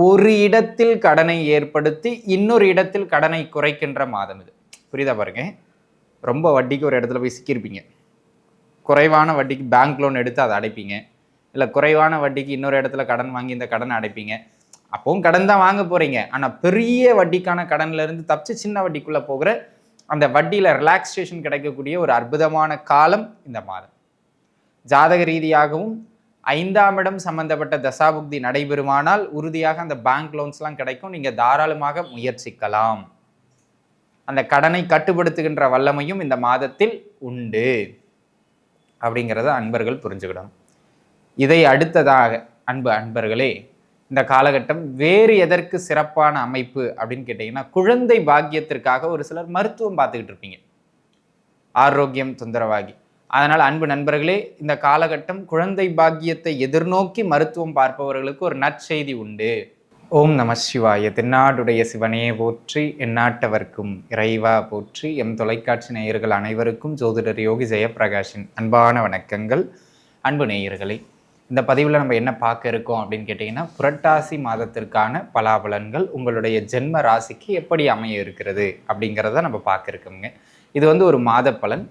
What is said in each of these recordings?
ஒரு இடத்தில் கடனை ஏற்படுத்தி இன்னொரு இடத்தில் கடனை குறைக்கின்ற மாதம் இது. புரியுதா பாருங்க? ரொம்ப வட்டிக்கு ஒரு இடத்துல போய் சிக்கியிருப்பீங்க. குறைவான வட்டிக்கு பேங்க் லோன் எடுத்து அதை அடைப்பீங்க. இல்லை குறைவான வட்டிக்கு இன்னொரு இடத்துல கடன் வாங்கி இந்த கடனை அடைப்பீங்க. அப்பவும் கடன் தான் வாங்க போகிறீங்க ஆனால் பெரிய வட்டிக்கான கடன்லேருந்து தப்பிச்சு சின்ன வட்டிக்குள்ளே போகிற அந்த வட்டியில் ரிலாக்ஸேஷன் கிடைக்கக்கூடிய ஒரு அற்புதமான காலம் இந்த மாதம். ஜாதக ரீதியாகவும் ஐந்தாம் இடம் சம்பந்தப்பட்ட தசாபுக்தி நடைபெறுமானால் உறுதியாக அந்த பேங்க் லோன்ஸ்லாம் கிடைக்கும். நீங்கள் தாராளமாக முயற்சிக்கலாம். அந்த கடனை கட்டுப்படுத்துகின்ற வல்லமையும் இந்த மாதத்தில் உண்டு. அப்படிங்கிறத அன்பர்கள் புரிஞ்சுக்கிடணும் இதை அடுத்ததாக அன்பு அன்பர்களே இந்த காலகட்டம் வேறு எதற்கு சிறப்பான அமைப்பு அப்படின்னு கேட்டிங்கன்னா குழந்தை பாக்கியத்திற்காக ஒரு சிலர் மருத்துவம் பார்த்துக்கிட்டு இருப்பீங்க. ஆரோக்கியம் தொந்தரவாகி. அதனால் அன்பு நண்பர்களே இந்த காலகட்டம் குழந்தை பாக்கியத்தை எதிர்நோக்கி மருத்துவம் பார்ப்பவர்களுக்கு ஒரு நற்செய்தி உண்டு. ஓம் நம சிவாய. தென்னாடுடைய சிவனையே போற்றி எந்நாட்டவர்க்கும் இறைவா போற்றி எம் தொலைக்காட்சி நேயர்கள் அனைவருக்கும் ஜோதிடர் யோகி ஜெயப்பிரகாஷின் அன்பான வணக்கங்கள். அன்பு நேயர்களே இந்த பதிவில் நம்ம என்ன பார்க்க இருக்கோம் அப்படின்னு கேட்டிங்கன்னா புரட்டாசி மாதத்திற்கான பலாபலன்கள் உங்களுடைய ஜென்ம ராசிக்கு எப்படி அமைய இருக்கிறது அப்படிங்கிறத நம்ம பார்க்க இருக்கோங்க இது வந்து ஒரு மாத பலன்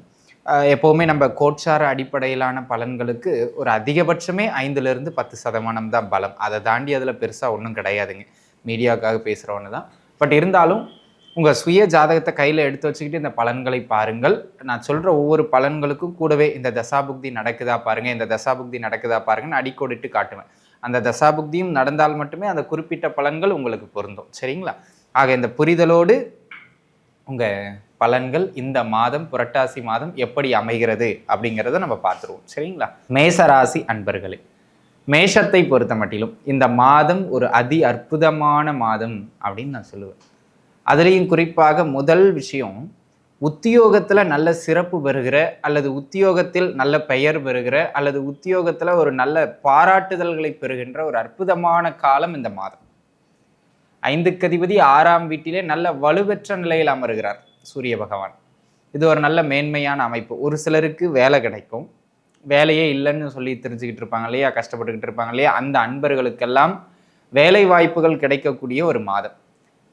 எப்போவுமே நம்ம கோட்சார அடிப்படையிலான பலன்களுக்கு ஒரு அதிகபட்சமே ஐந்துலேருந்து பத்து சதமானம் தான் பலம். அதை தாண்டி அதில் பெருசாக ஒன்றும் கிடையாதுங்க. மீடியாவுக்காக பேசுகிறவன்னு தான். பட் இருந்தாலும் உங்கள் சுய ஜாதகத்தை கையில் எடுத்து வச்சுக்கிட்டு இந்த பலன்களை பாருங்கள். நான் சொல்கிற ஒவ்வொரு பலன்களுக்கும் கூடவே இந்த தசாபுக்தி நடக்குதா பாருங்கள் இந்த தசாபுக்தி நடக்குதா பாருங்கன்னு அடிக்கோடிட்டு காட்டுவேன். அந்த தசாபுக்தியும் நடந்தால் மட்டுமே அந்த குறிப்பிட்ட பலன்கள் உங்களுக்கு பொருந்தும். சரிங்களா? ஆக இந்த புரிதலோடு உங்கள் பலன்கள் இந்த மாதம் புரட்டாசி மாதம் எப்படி அமைகிறது அப்படிங்கிறத நம்ம பார்த்துருவோம். சரிங்களா? மேசராசி அன்பர்களே மேஷத்தை பொறுத்த மட்டிலும் இந்த மாதம் ஒரு அதி அற்புதமான மாதம் அப்படின்னு நான் சொல்லுவேன். அதுலேயும் குறிப்பாக முதல் விஷயம் உத்தியோகத்தில் நல்ல சிறப்பு பெறுகிற அல்லது உத்தியோகத்தில் நல்ல பெயர் பெறுகிற அல்லது உத்தியோகத்தில் ஒரு நல்ல பாராட்டுதல்களை பெறுகின்ற ஒரு அற்புதமான காலம் இந்த மாதம். ஐந்துக்கு அதிபதி ஆறாம் வீட்டிலே நல்ல வலுவற்ற நிலையில் அமருகிறார். சூரிய பகவான். இது ஒரு நல்ல மேன்மையான அமைப்பு. ஒரு சிலருக்கு வேலை கிடைக்கும். வேலையே இல்லைன்னு சொல்லி தெரிஞ்சுக்கிட்டு இருப்பாங்க இல்லையா? கஷ்டப்பட்டுக்கிட்டு இருப்பாங்க இல்லையா? அந்த அன்பர்களுக்கெல்லாம் வேலை வாய்ப்புகள் கிடைக்கக்கூடிய ஒரு மாதம்.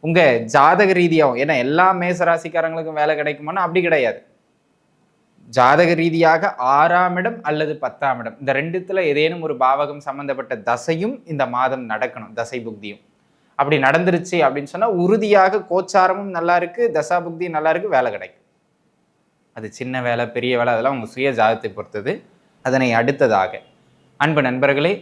உங்க ஜாதக ரீதியாகவும் ஏன்னா எல்லா மேசராசிக்காரங்களுக்கும் வேலை கிடைக்குமானா அப்படி கிடையாது. ஜாதக ரீதியாக ஆறாம் இடம் அல்லது பத்தாம் இடம். இந்த ரெண்டுத்துல ஏதேனும் ஒரு பாவகம் சம்பந்தப்பட்ட தசையும் இந்த மாதம் நடக்கணும் தசை புக்தியும். அப்படி நடந்துருச்சு அப்படின்னு சொன்னால் உறுதியாக கோச்சாரமும் நல்லா இருக்குது தசா புக்தியும் நல்லா இருக்குது வேலை கிடைக்கும். அது சின்ன வேலை பெரிய வேலை அதெல்லாம் உங்கள் சுய ஜாதகத்தை பொறுத்தது. அதனை அடுத்ததாக அன்பு நண்பர்களே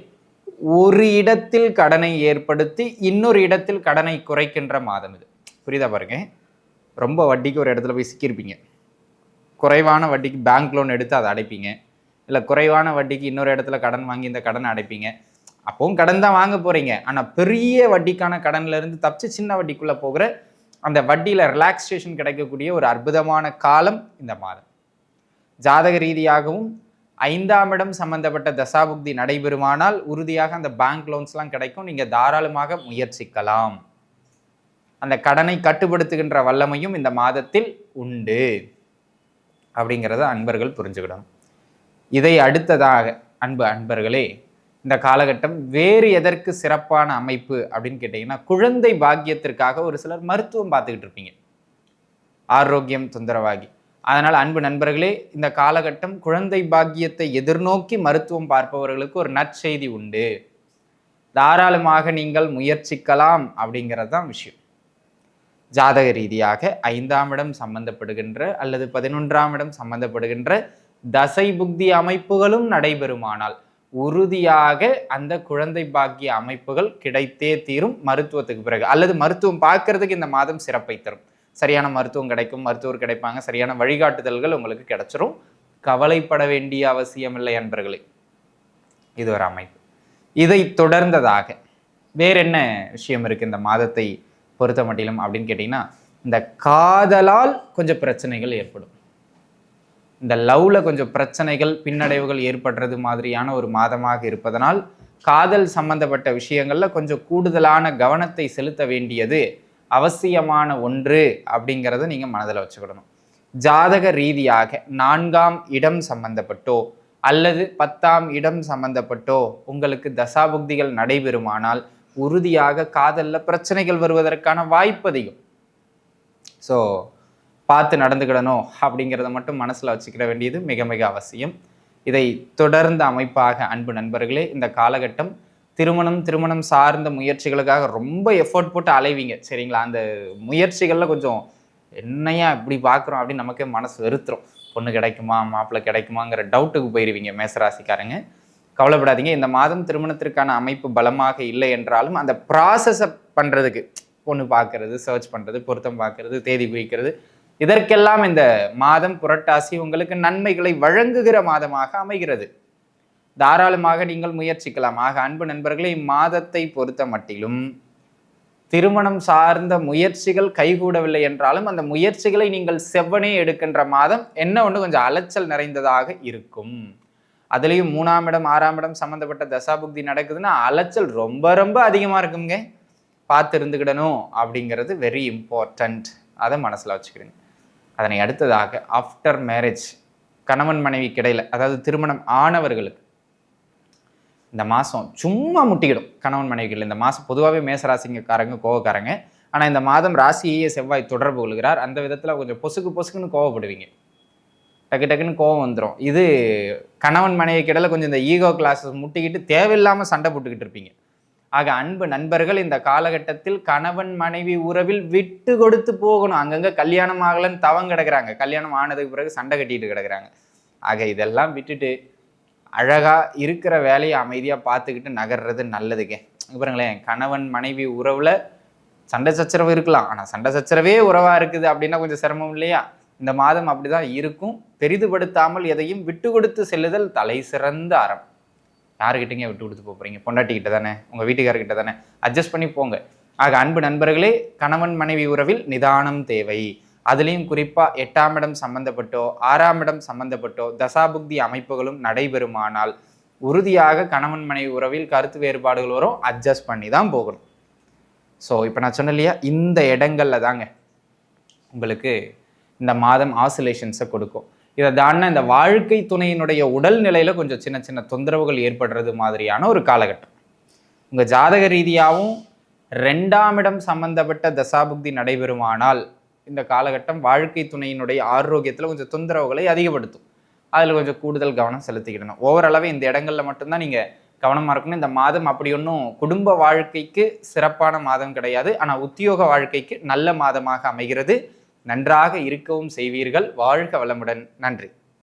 ஒரு இடத்தில் கடனை ஏற்படுத்தி இன்னொரு இடத்தில் கடனை குறைக்கின்ற மாதம் இது. புரியுதா பாருங்க? ரொம்ப வட்டிக்கு ஒரு இடத்துல போய் சிக்கியிருப்பீங்க. குறைவான வட்டிக்கு பேங்க் லோன் எடுத்து அதை அடைப்பீங்க. இல்லை குறைவான வட்டிக்கு இன்னொரு இடத்துல கடன் வாங்கி இந்த கடனை அடைப்பீங்க. அப்பவும் கடன் தான் வாங்க போறீங்க. ஆனால் பெரிய வட்டிக்கான கடன்ல இருந்து தப்பிச்சு சின்ன வட்டிக்குள்ள போகிற அந்த வட்டியில ரிலாக்ஸேஷன் கிடைக்கக்கூடிய ஒரு அற்புதமான காலம் இந்த மாதம். ஜாதக ரீதியாகவும் ஐந்தாம் இடம் சம்பந்தப்பட்ட தசாபுக்தி நடைபெறுமானால் உறுதியாக அந்த பேங்க் லோன்ஸ்லாம் கிடைக்கும். நீங்க தாராளமாக முயற்சிக்கலாம். அந்த கடனை கட்டுப்படுத்துகின்ற வல்லமையும் இந்த மாதத்தில் உண்டு. அப்படிங்கிறத அன்பர்கள் புரிஞ்சுக்கிடணும் இதை அடுத்ததாக அன்பு அன்பர்களே இந்த காலகட்டம் வேறு எதற்கு சிறப்பான அமைப்பு அப்படின்னு கேட்டிங்கன்னா குழந்தை பாக்கியத்திற்காக ஒரு சிலர் மருத்துவம் பார்த்துக்கிட்டு இருப்பீங்க. ஆரோக்கியம் தொந்தரவாகி. அதனால் அன்பு நண்பர்களே இந்த காலகட்டம் குழந்தை பாக்கியத்தை எதிர்நோக்கி மருத்துவம் பார்ப்பவர்களுக்கு ஒரு நற்செய்தி உண்டு. தாராளமாக நீங்கள் முயற்சிக்கலாம் அப்படிங்கிறது தான் விஷயம். ஜாதக ரீதியாக ஐந்தாம் இடம் சம்பந்தப்படுகின்ற அல்லது பதினொன்றாம் இடம் சம்பந்தப்படுகின்ற தசை புக்தி அமைப்புகளும் நடைபெறுமானால் உறுதியாக அந்த குழந்தை பாக்கிய அமைப்புகள் கிடைத்தே தீரும் மருத்துவத்துக்கு பிறகு. அல்லது மருத்துவம் பார்க்கறதுக்கு இந்த மாதம் சிறப்பை தரும். சரியான மருத்துவம் கிடைக்கும் மருத்துவர் கிடைப்பாங்க. சரியான வழிகாட்டுதல்கள் உங்களுக்கு கிடைச்சிரும். கவலைப்பட வேண்டிய அவசியமில்லை அன்பர்களே. இது ஒரு அமைப்பு. இதை தொடர்ந்ததாக வேற என்ன விஷயம் இருக்கு இந்த மாதத்தை பொறுத்த மட்டிலும் அப்படின்னு கேட்டிங்கன்னா இந்த காதலால் கொஞ்சம் பிரச்சனைகள் ஏற்படும். இந்த லவ்ல கொஞ்சம் பிரச்சனைகள் பின்னடைவுகள் ஏற்படுறது மாதிரியான ஒரு மாதமாக இருப்பதனால் காதல் சம்பந்தப்பட்ட விஷயங்கள்ல கொஞ்சம் கூடுதலான கவனத்தை செலுத்த வேண்டியது அவசியமான ஒன்று அப்படிங்கிறத நீங்க மனதில் வச்சுக்கிடணும் ஜாதக ரீதியாக நான்காம் இடம் சம்பந்தப்பட்டோ அல்லது பத்தாம் இடம் சம்பந்தப்பட்டோ உங்களுக்கு தசாபுக்திகள் நடைபெறுமானால் உறுதியாக காதலில் பிரச்சனைகள் வருவதற்கான வாய்ப்பு அதிகம் ஸோ பார்த்து நடந்துக்கிடணும் அப்படிங்கிறத மட்டும் மனசில் வச்சுக்கிற வேண்டியது மிக மிக அவசியம். இதை தொடர்ந்த அமைப்பாக அன்பு நண்பர்களே இந்த காலகட்டம் திருமணம் திருமணம் சார்ந்த முயற்சிகளுக்காக ரொம்ப எஃபோர்ட் போட்டு அலைவீங்க. சரிங்களா? அந்த முயற்சிகளில் கொஞ்சம் என்னையா இப்படி பார்க்குறோம் அப்படின்னு நமக்கே மனசு வெறுத்துரும். பொண்ணு கிடைக்குமா மாப்பிள்ளை கிடைக்குமாங்கிற டவுட்டுக்கு போயிடுவீங்க மேசராசிக்காரங்க. கவலைப்படாதீங்க. இந்த மாதம் திருமணத்திற்கான அமைப்பு பலமாக இல்லை என்றாலும் அந்த ப்ராசஸை பண்ணுறதுக்கு பொண்ணு பார்க்கறது சர்ச் பண்ணுறது பொருத்தம் பார்க்கறது தேதி குறிக்கிறது இதற்கெல்லாம் இந்த மாதம் புரட்டாசி உங்களுக்கு நன்மைகளை வழங்குகிற மாதமாக அமைகிறது. தாராளமாக நீங்கள் முயற்சிக்கலாம். ஆக அன்பு நண்பர்களே இம்மாதத்தை பொறுத்த மட்டிலும் திருமணம் சார்ந்த முயற்சிகள் கைகூடவில்லை என்றாலும் அந்த முயற்சிகளை நீங்கள் செவ்வனே எடுக்கின்ற மாதம் என்ன ஒன்று கொஞ்சம் அலைச்சல் நிறைந்ததாக இருக்கும். அதுலேயும் மூணாம் இடம் ஆறாம் இடம் சம்மந்தப்பட்ட தசாபுக்தி நடக்குதுன்னா அலைச்சல் ரொம்ப ரொம்ப அதிகமாக இருக்குங்க பார்த்து இருந்துக்கிடணும் அப்படிங்கிறது வெரி இம்பார்ட்டண்ட் அதை மனசில் வச்சுக்கிறேங்க அதனை அடுத்ததாக ஆஃப்டர் மேரேஜ் கணவன் மனைவி கிடையில அதாவது திருமணம் ஆனவர்களுக்கு இந்த மாதம் சும்மா முட்டிக்கிடும். கணவன் மனைவிகள் இந்த மாதம் பொதுவாகவே மேசராசிங்கக்காரங்க கோவக்காரங்க. ஆனால் இந்த மாதம் ராசியையே செவ்வாய் தொடர்பு கொள்கிறார். அந்த விதத்தில் கொஞ்சம் பொசுக்கு பொசுக்குன்னு கோவப்படுவீங்க. டக்கு டக்குன்னு கோவம் வந்துடும் இது கணவன் மனைவி கிடையில கொஞ்சம் இந்த ஈகோ கிளாஸஸ் முட்டிக்கிட்டு தேவையில்லாமல் சண்டை போட்டுக்கிட்டு இருப்பீங்க. ஆக அன்பு நண்பர்கள் இந்த காலகட்டத்தில் கணவன் மனைவி உறவில் விட்டு கொடுத்து போகணும். அங்கங்கே கல்யாணம் ஆகலன்னு தவம் கிடக்குறாங்க. கல்யாணம் ஆனதுக்கு பிறகு சண்டை கட்டிட்டு கிடக்குறாங்க. ஆக இதெல்லாம் விட்டுட்டு அழகா இருக்கிற வேலையை அமைதியாக பார்த்துக்கிட்டு நகர்றது நல்லதுங்க பாருங்களேன் கணவன் மனைவி உறவுல சண்டை சச்சரவு இருக்கலாம். ஆனால் சண்டை சச்சரவே உறவா இருக்குது அப்படின்னா கொஞ்சம் சிரமம் இல்லையா? இந்த மாதம் அப்படிதான் இருக்கும். பெரிதுபடுத்தாமல் எதையும் விட்டு கொடுத்து செல்லுதல் தலை சிறந்த அறம். யாருக்கிட்டங்க விட்டு கொடுத்து போகிறீங்க போறீங்க? பொண்டாட்டிக்கிட்ட தானே? உங்கள் வீட்டுக்காரர்கிட்ட தானே? அட்ஜஸ்ட் பண்ணி போங்க. ஆக அன்பு நண்பர்களே கணவன் மனைவி உறவில் நிதானம் தேவை. அதுலேயும் குறிப்பாக எட்டாம் இடம் சம்பந்தப்பட்டோ ஆறாம் இடம் சம்பந்தப்பட்டோ தசாபுக்தி அமைப்புகளும் நடைபெறுமானால் உறுதியாக கணவன் மனைவி உறவில் கருத்து வேறுபாடுகள் வரும். அட்ஜஸ்ட் பண்ணி தான் போகணும். ஸோ இப்போ நான் சொன்னேன் இல்லையா? இந்த இடங்களில் தாங்க உங்களுக்கு இந்த மாதம் ஆசிலேஷன்ஸை கொடுக்கும். இதை தாண்டின இந்த வாழ்க்கை துணையினுடைய உடல்நிலையில கொஞ்சம் சின்ன சின்ன தொந்தரவுகள் ஏற்படுறது மாதிரியான ஒரு காலகட்டம். உங்கள் ஜாதக ரீதியாகவும் ரெண்டாம் இடம் சம்பந்தப்பட்ட தசாபுக்தி நடைபெறுமானால் இந்த காலகட்டம் வாழ்க்கை துணையினுடைய ஆரோக்கியத்தில் கொஞ்சம் தொந்தரவுகளை அதிகப்படுத்தும். அதில் கொஞ்சம் கூடுதல் கவனம் செலுத்திக்கிடணும். ஓவரளவு இந்த இடங்கள்ல மட்டும்தான் நீங்கள் கவனமாக இருக்கணும். இந்த மாதம் அப்படி ஒன்றும் குடும்ப வாழ்க்கைக்கு சிறப்பான மாதம் கிடையாது. ஆனால் உத்தியோக வாழ்க்கைக்கு நல்ல மாதமாக அமைகிறது. நன்றாக இருக்கவும் செய்வீர்கள். வாழ்க வளமுடன். நன்றி.